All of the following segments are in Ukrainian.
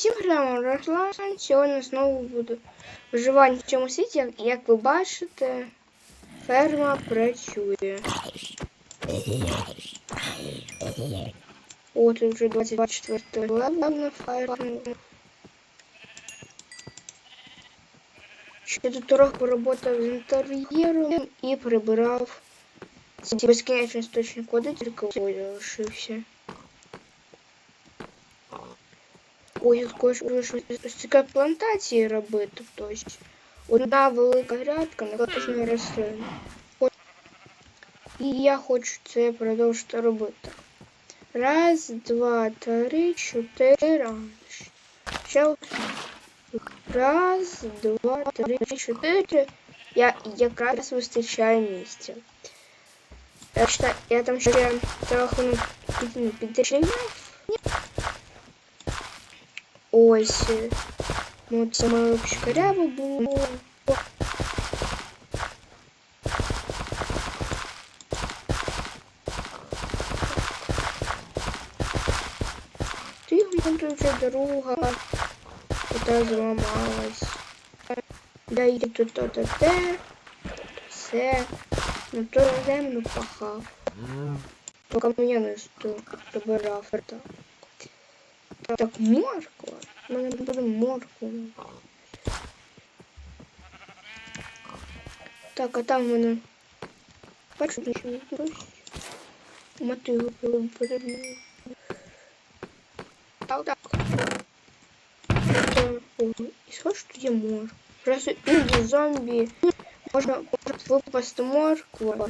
Всім грамо Руслан. Сьогодні знову буду виживання в цьому світі. Як, як ви бачите, ферма працює. О, тут вже 24 левел на фермі. Ще тут трохи поработав з інтер'єром і прибирав ці безкінечні істочник води, тільки залишився. Ой, я хочу щось ось таке плантації робити. Тобто одна велика грядка на кожну рослину. От. І я хочу це продовжити робити. Раз, два, три, чотири. а, Ще ось. Раз, два, три, чотири. Я якраз вистачає місця. Я, считаю, я там ще трохи ну, під- підрівняв. Ось. Ну, це моє шкаряво було. Ти вже дорога. Та зламалась. Да і тут то то те. Все. Ну то землю пахав. Поки мене не сто добирав. Так. Так, морква. У мене буде морква. Так, а там в мене. Бачу, що не дощ. Мотиви перед Так, так. Это, о, і що ж тут є морква? Просто інді зомбі. Можна випасти моркву.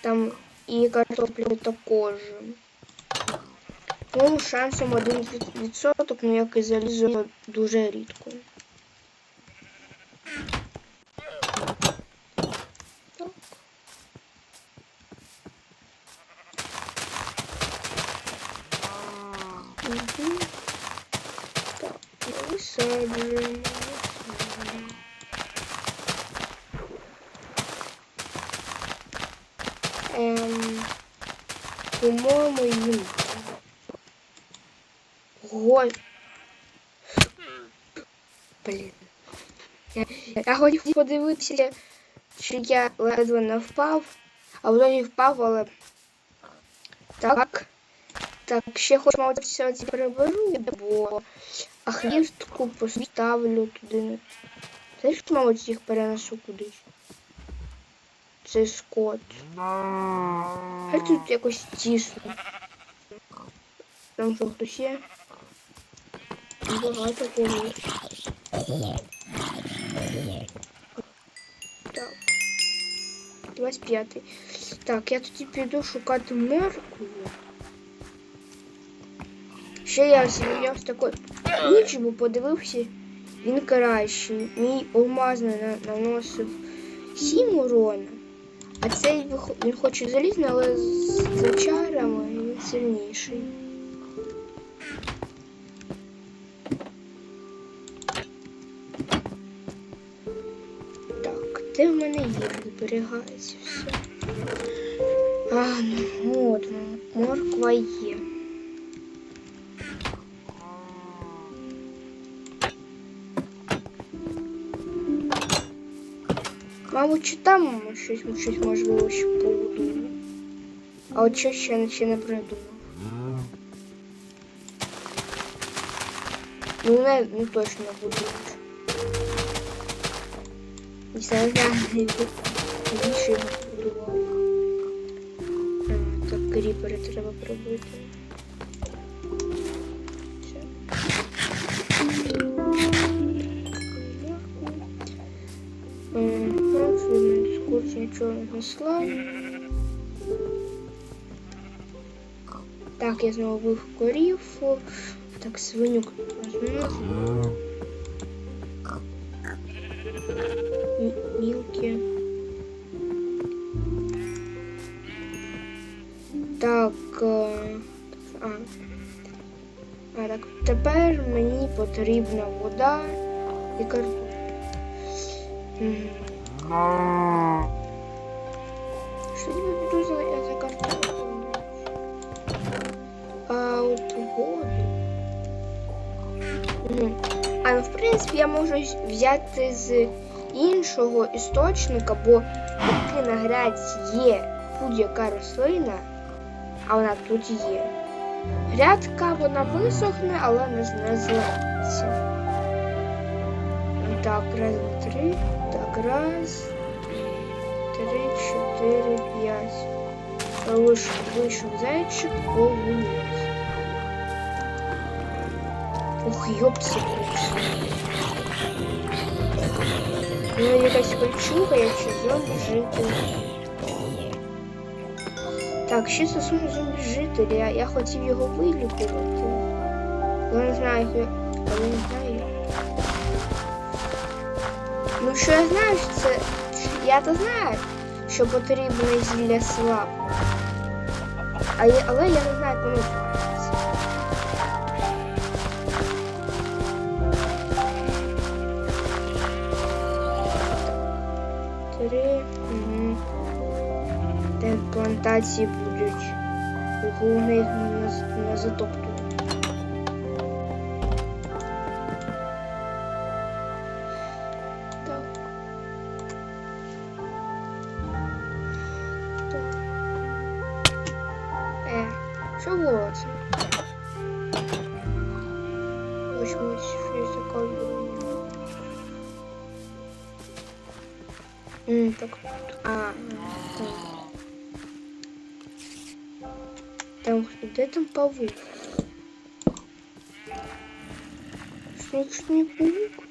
Там і картоплю також. Ну, шансом 1%, ну як і дуже рідко. Я, хотів подивитися, чи я ледве не впав, а не впав, але. Так. Так, ще хоч мабуть все це переберу, бо ахвіртку поставлю туди. Знаєш, мабуть, їх перенесу кудись. Це скот. Хай тут якось тісно. Там що хтось є? Багато кого. Так. 25. Так, я тоді піду шукати моркву. Ще я зміняв такой ніч, бо подивився, він кращий. Мій алмазний на- наносив 7 урона. А цей він хоче залізний, але з за чарами він сильніший. Де в мене є? Зберігається все. А, ну от, морква є. Мабуть, чи там щось, щось можливо ще побудую. А от що ще, ще не придумав. Ну, не, ну точно буду. Не знаю, більше його Так, кріпери треба пробити. Профіль, скорчення чорного славу. Так, я знову вив корів. Так, свиню Мілки. Так. е, А. А так, тепер мені потрібна вода і. Мгм. Что тебе беру за, за карту? А от воду. А ну, в принципі, я можу взяти з іншого істочника, бо поки на грядці є будь-яка рослина, а вона тут є. Грядка вона висохне, але не знизиться. Так, раз, три. Так, раз, три, чотири, п'ять. Вийшов, вийшов зайчик, повинен. Ух, йопси. Ну, якась кольчуга, якщо зомбі жити. Так, ще стосовно зомбі жителя. Я, я хотів його вилікувати. Але не знаю, як я. Не знаю. Ну, що я знаю, що це. Я то знаю, що потрібно зілля слаб. А я, але я не знаю, як плантації будуть. Головне їх не, не. Так. Так. Е, що де там павук? Страшний паук?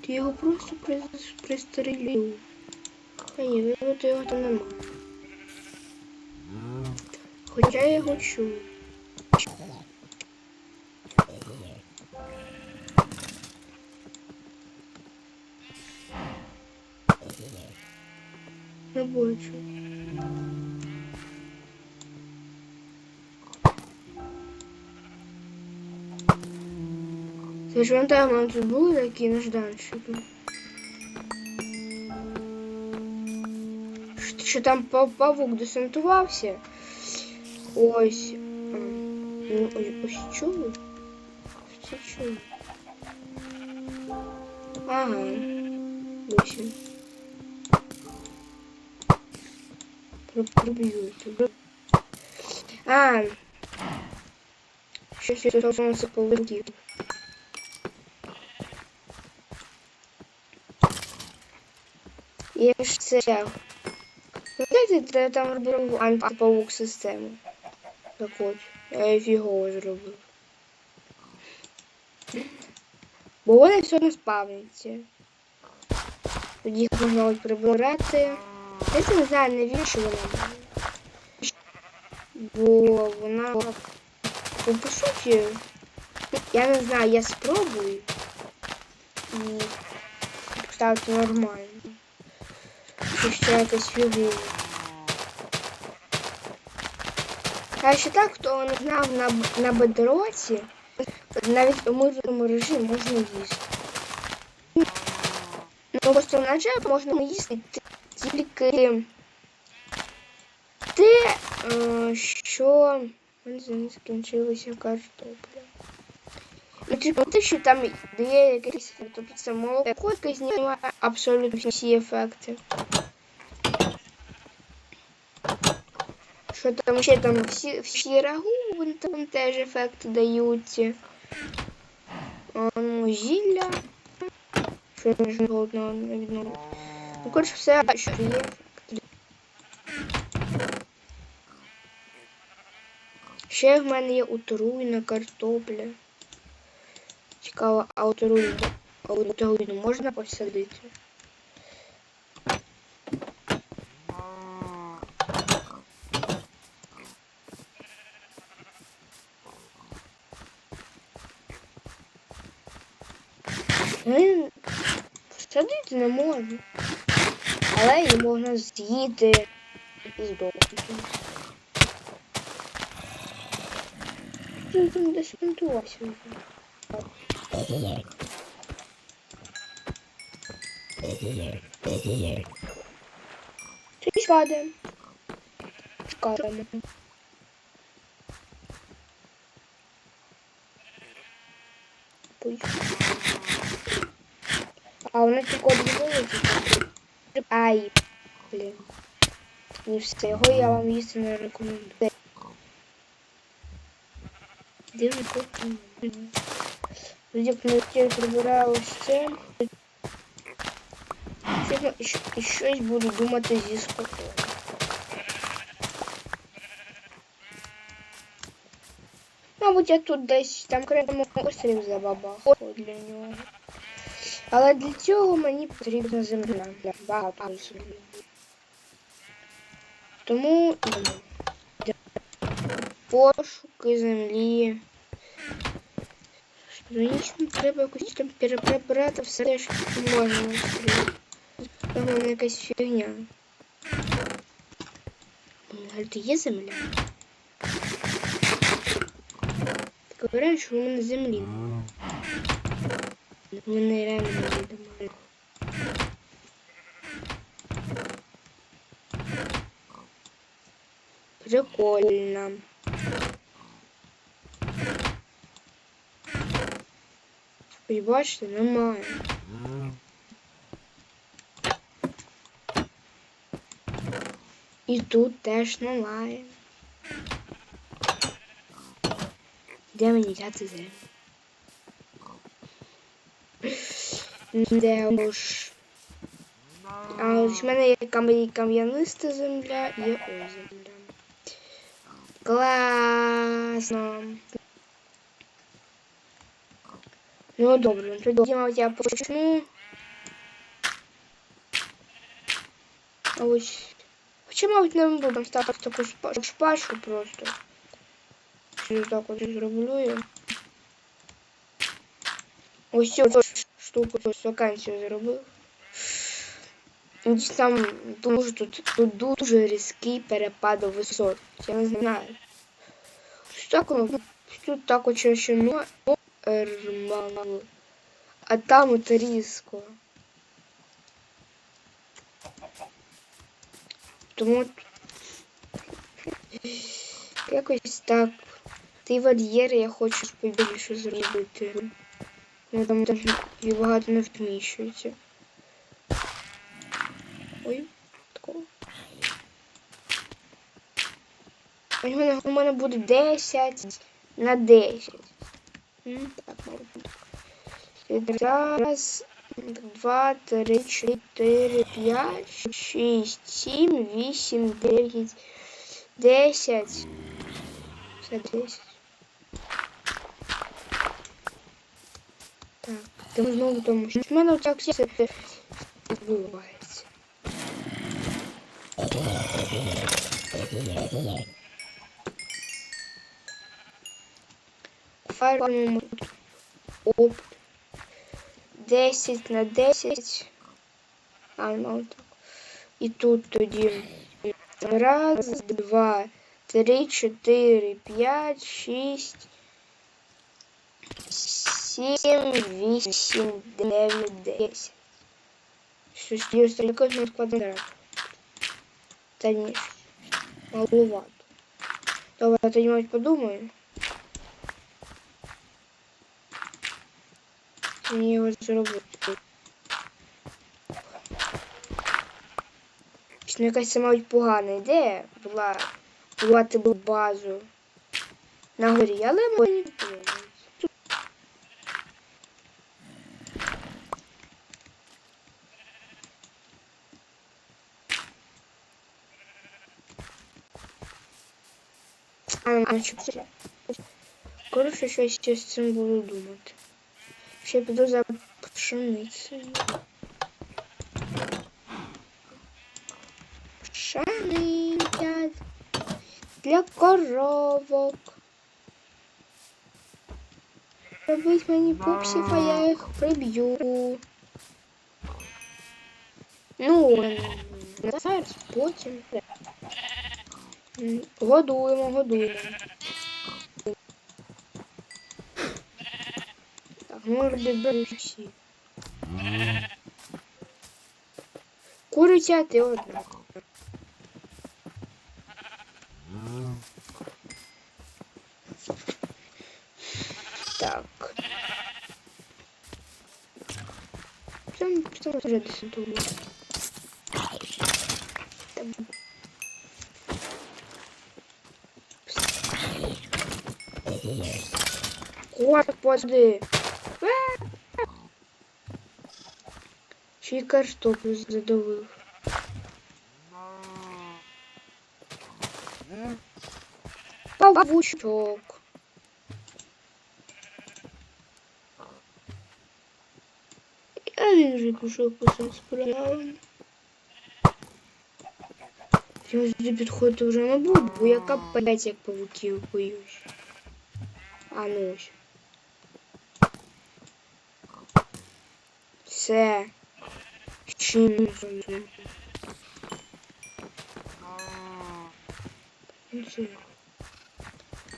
Ти його просто при... пристрелив. А ні, ну то його там нема. Хоча я його чую. Не бачу. Це ж пам'ятаю, тут були такі нежданчики. Що- Що там па- павук десантувався? Ось. а, Ну, ось, ось чули? Це чули. Ага. Ось. він. Про- Проб'ють. А. Щось стосується павуків. Я ж це. Знаєте, де там робив антипаук систему. Так от, я фігово зробив. Бо вони все не спавняться. Тоді їх можна от прибирати. Я це не знаю, навіщо вона мені. Бо вона. Бо по суті, я не знаю, я спробую і поставити нормально. Якась фігура. А ще так, хто не знав на, на бедроці, навіть у мирному режимі можна їсти. Ну, просто на джеб можна їсти тільки те, е, що не закінчилася картопля. Ну, типу, те, що там є якесь, тобто це молоко, яке знімає абсолютно всі ефекти. Що там ще там всі, всі рагу, там теж ефекти дають. Ну, зілля. Що я ж одного не відновлю. Ну, коротше, все, що є. Ще в мене є отруйна картопля. Цікаво, а отруйну, а отруйну можна посадити? Він садити. Але її можна з'їти і здохнути. Він там десь понтувався. Ти падаємо. Чекаємо. Поїхали. А вона тільки одвілила. Ай, блін. Не все, його я вам їсти не рекомендую. Де ви купили? Тоді книжки прибираю ось це. Чесно, і щ- і щось буду думати зі скотом. Мабуть, я тут десь там окремо острів забабахав для нього. Але для цього мені потрібна земля. Багато землі. Тому пошуки землі. Звісно, треба якось там переприбрати все, що можна. Там якась фігня. Гальто є земля? Так варіант, що у мене землі. У реально немає. Прикольно. Ось бачите, немає. І тут теж немає. Де мені взяти землю? Де уж. А ось в мене є кам- кам'яниста земля і ось земля. Класно. Ну добре, тоді мабуть, я почну. Ось. Хоча, мабуть, не буду ставити таку шпа- шпажку просто. Через так от зроблю. Ось цю штуку ось вакансію зробив. Там дуже тут, тут дуже різкий перепад висот. Я не знаю. Ось так воно, тут так от ще нормально. А там от різко. Тому якось так. Ті вольєри я хочу побільше зробити. Ну там там і багато не вміщується. Ой, такого. У мене, буде 10 на 10. М, Так, мабуть. Раз, два, три, чотири, п'ять, шість, сім, вісім, дев'ять, десять. Все десять. Так, там знову тому, що в мене так все відбувається. Фармимо оп. 10 на 10. А, ну так. І тут тоді раз, два, три, чотири, п'ять, шість, сім, вісім, дев'ять, десять. Щось є якось на квадрат. Та ні, маловато. Добре, тоді мабуть подумаю. Мені його зробити. Ну, якась це, мабуть, погана ідея була будувати базу на горі, але мені не А, а що це? Коротше, щось ще з цим буду думати. Ще піду за пшеницею. Пшениця для коровок. Робить мені пупсів, а я їх приб'ю. Ну, не зараз, потім. Годуємо, годуємо. Так, робимо всі. Куриця ти одна. Так. Там там десантуру. Там. Господи! А! Ще й картоплю задавив. Павучок. Я не вже пішов по цим справам. Я сюди підходити вже не буду, бо я капець як павуків боюсь. А ну ось. Все. Чим.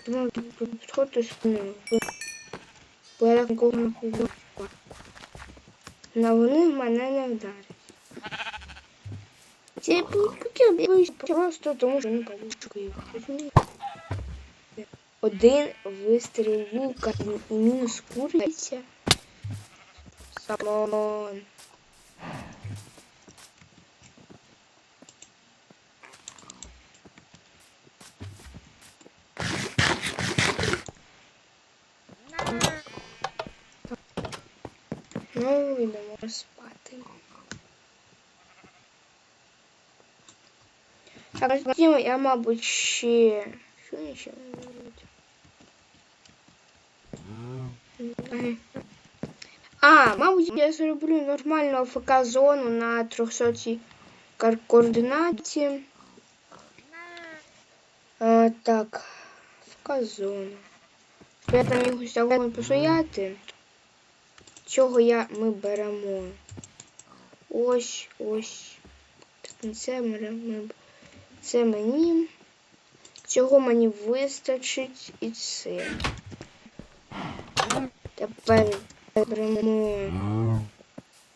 Думаю, підходити спиною. Бо нікого. На вони мене не вдарять. Боюсь просто тому, що не павучки їх. Один вистріл лука і мінус куриця. Самон. Ну, йдемо спати. Так, я, мабуть, ще... Що ще можу робити? Ага. А, мабуть, я зроблю нормальну АФК-зону на 300 кар- координаті. А, так, АФК-зона. Я там якось загону постояти. Чого я ми беремо? Ось, ось. Так, це ми це мені. Цього мені вистачить і це. Тепер беремо.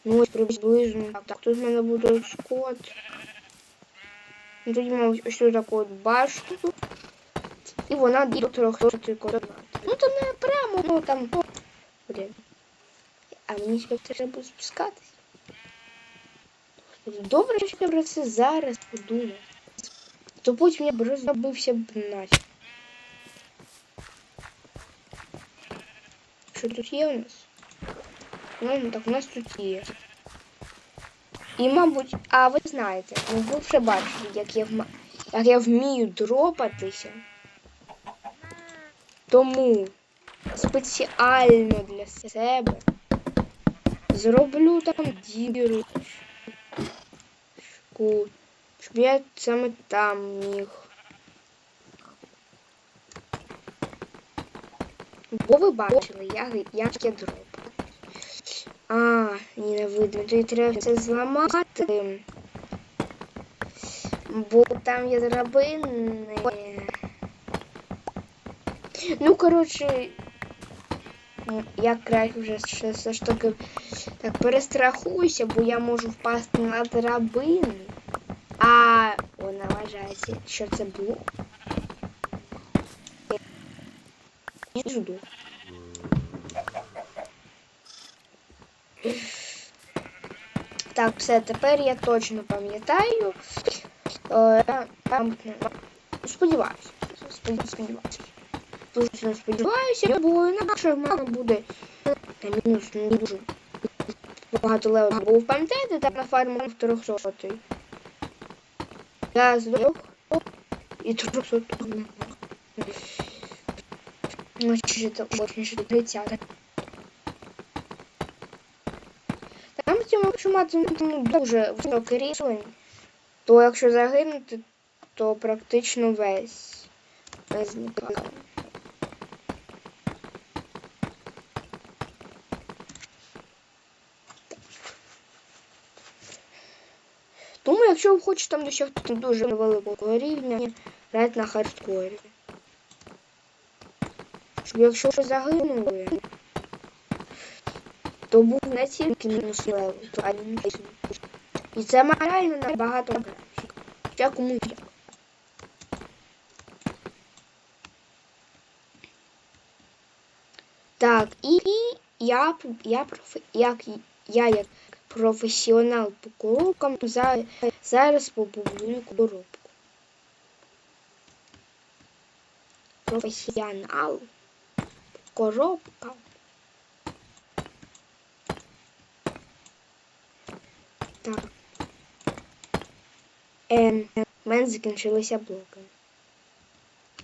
Ну ось приблизно. Так, так тут в мене буде скот. Ну, Тоді мабуть ось таку от башту. І вона до 300 координат. Ну там не прямо, ну там. Блін. А мені ще треба спускатись. Добре, що я про це зараз подумав. То потім я б розробився б наче. Що тут є у нас? Ну, так у нас тут є. І, мабуть, а ви знаєте, ну ви вже бачили, як я, вма... як я вмію дропатися. Тому спеціально для себе зроблю там дірочку, щоб я саме там міг. Бо ви бачили, як, як я дроп. А, ні, не видно. Тоді треба це зламати. Бо там є драбини. Ну, коротше, ну, я краще вже ще все ж таки так перестрахуюся, бо я можу впасти на драбину. А вона вважається, що це було. І жду. Так, все, тепер я точно пам'ятаю. Е, я Сподіваюся. Сподіваюся. Дуже сподіваюся, бо інакше в мене буде мінус не дуже багато левел. Бо пам'ятаєте, там на фарму 300. Я здох і 300 Значить, це очень 30. Там потім, якщо мати ну, дуже високий рівень, то якщо загинути, то практично весь зникає. Тому, якщо ви хочете там досягти дуже великого рівня, грайте на хардкорі. Щоб якщо ви загинули, то був не тільки мінус левел, а й мінус. І це морально набагато краще. Хоча комусь як. Так, і я, я, проф- як, я як професіонал по коробкам. За- Зараз побудую коробку. Професіонал по коробкам. Так. Ем, в мене закінчилися блоки.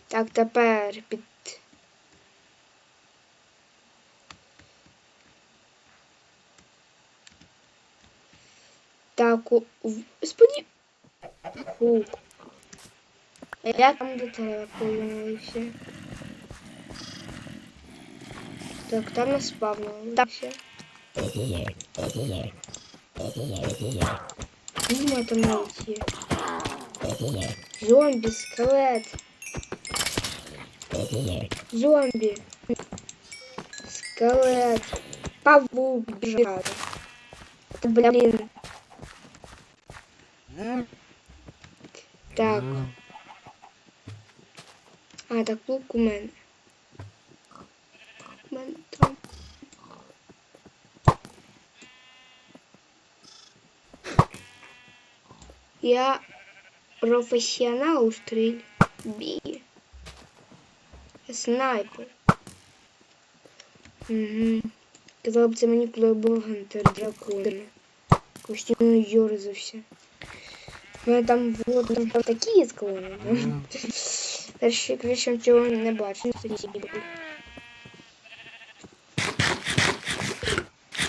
Так, тепер під. Так, у... споді... Фу. Я там до тебе появився. Так, там не спавнилося. Дима там найти. Зомби, скелет. Зомби. Скелет. Павук бежал. Блин. Так. А, так лук у мене. Я професіонал у стрільбі. Снайпер. Угу. Казав б це мені, коли я був гантер дракон. Постійно йорзався. У мене там було там такі склони. Перші кричем цього не бачу.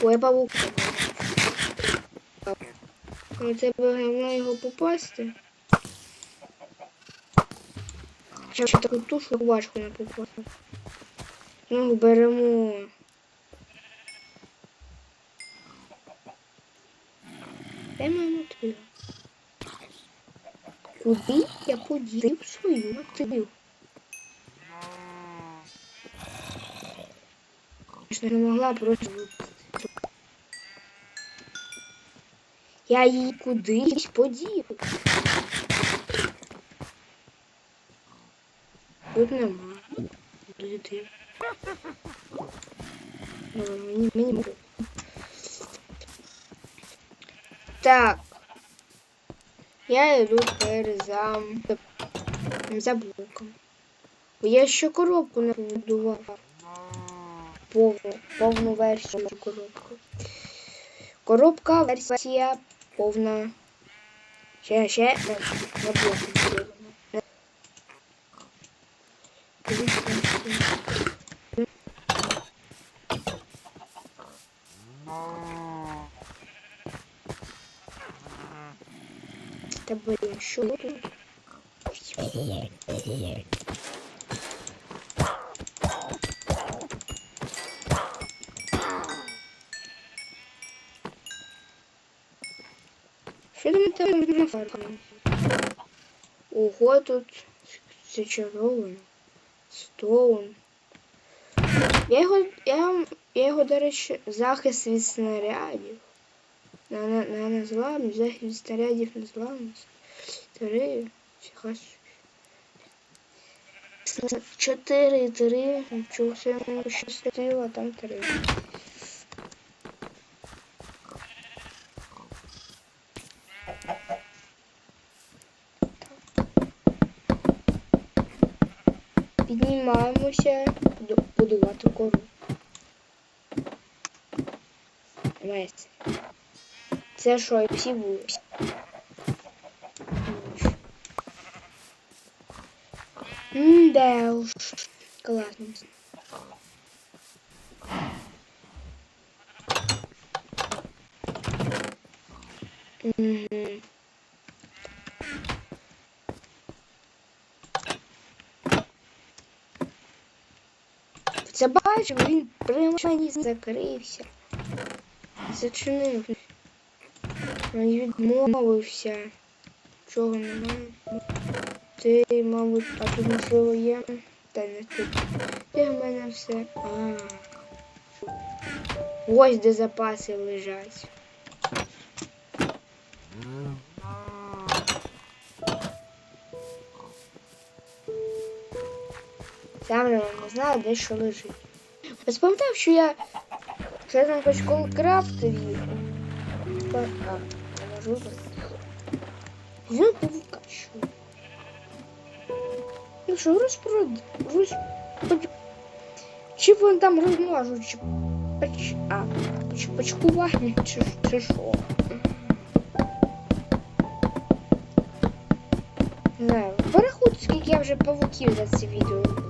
Ой, павук. Але це головне його попасти. Ще таку тушу важко не попасти. Ну, беремо. Моя мотива? Куди я подів свою мотиву? Я не могла просто Я її кудись подів. Тут нема. Туди ти. Мені, мені. Так. Я йду тепер за, блоком. Я ще коробку не побудував. Повну, повну версію коробки. Коробка, версія повна. Ще, ще на блоку побудована. Ого, тут зачаровано. Стоун. Я його, я, я його, до речі, захист від снарядів. На, на, на незламність, захист від снарядів незламність. Три. Собі. Чотири, три. Мені пощастило, а там три. Піднімаємося подувати кору. Весь. Це що, і всі вулиці? Да уж. Классно. Мгм. Це бачив, він при мені закрився. Зачинив. Він відмовився. Чого немає? Ти, мабуть, а тут можливо є. Та не тут. Де в мене все? А. Ось де запаси лежать. Сам же не знаю, де що лежить. Я спам'ятав, що я що я там хоч. Типа, а, можу. Павука, що? Ну що, розпрод... Роз... Чи вони там розмножують, чи... Поч... А, поч... почкування, чи, чи що? Не знаю, порахуйте, скільки я вже павуків за це відео.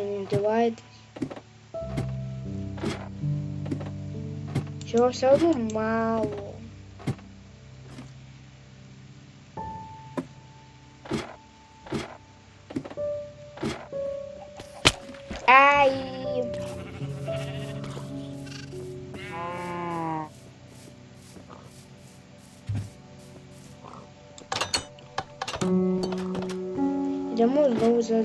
Ну, блин, не вдіваєтесь. Чого все одно мало. Ай! Йдемо знову за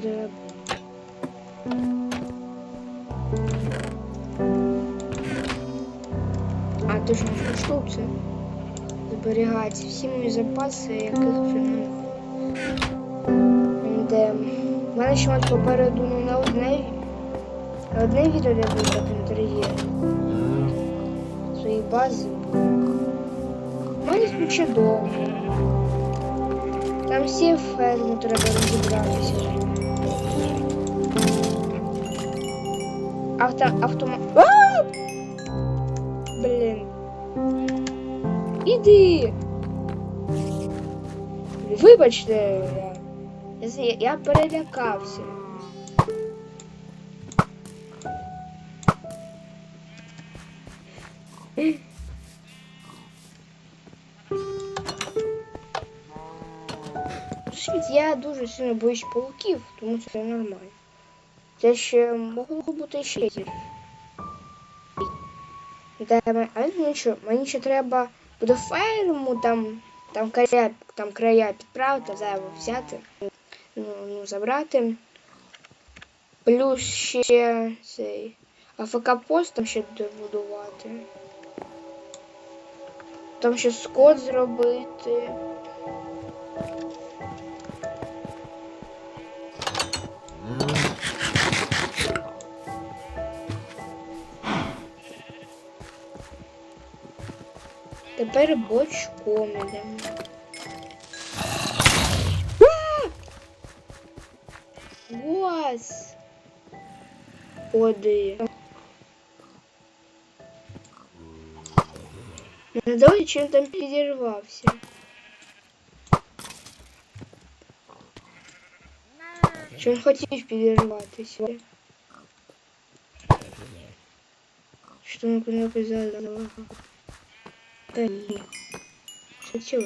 Зберігати всі мої запаси, яких вже немає. В мене ще от попереду ну, на одне, на одне відео, де буде інтер'єр. Свої бази. У мене тут ще. Там всі ферми треба розібратися. Авто, автомат. Іди. Вибачте, я, я, перелякався. Я дуже сильно боюсь пауків, тому це нормально. Це ще могло бути ще гірше. Ну мені ще треба буде ферму там, там края, там края підправити, зайво взяти, ну, ну, забрати. Плюс ще цей АФК-пост там ще добудувати. Там ще скот зробити. Тепер бочком ідемо. Гос! Оди. Не знаю, чим там підірвався. Чи він хотів підірватися? Що ми Та ні. Що чого?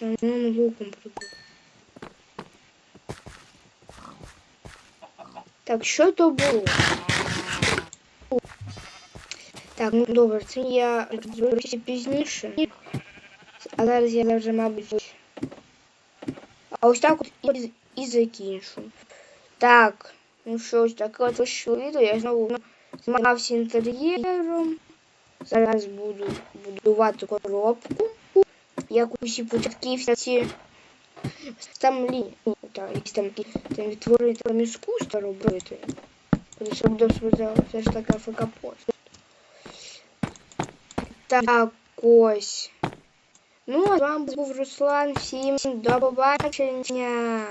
Ну, луком прибув. Так, що то було? Так, ну добре, це я розберуся пізніше. А зараз я вже, мабуть. А ось так от і, і закінчу. Так, ну що ж, таке от вийшло відео. Я знову змагався інтер'єром. Зараз буду будувати коробку. Як усі початківці. Там так, якісь там, там відтворити там іскусство робити. Все буде все ж таки АФК-пост. Так, ось. Ну, а з вами був Руслан. Всім до побачення.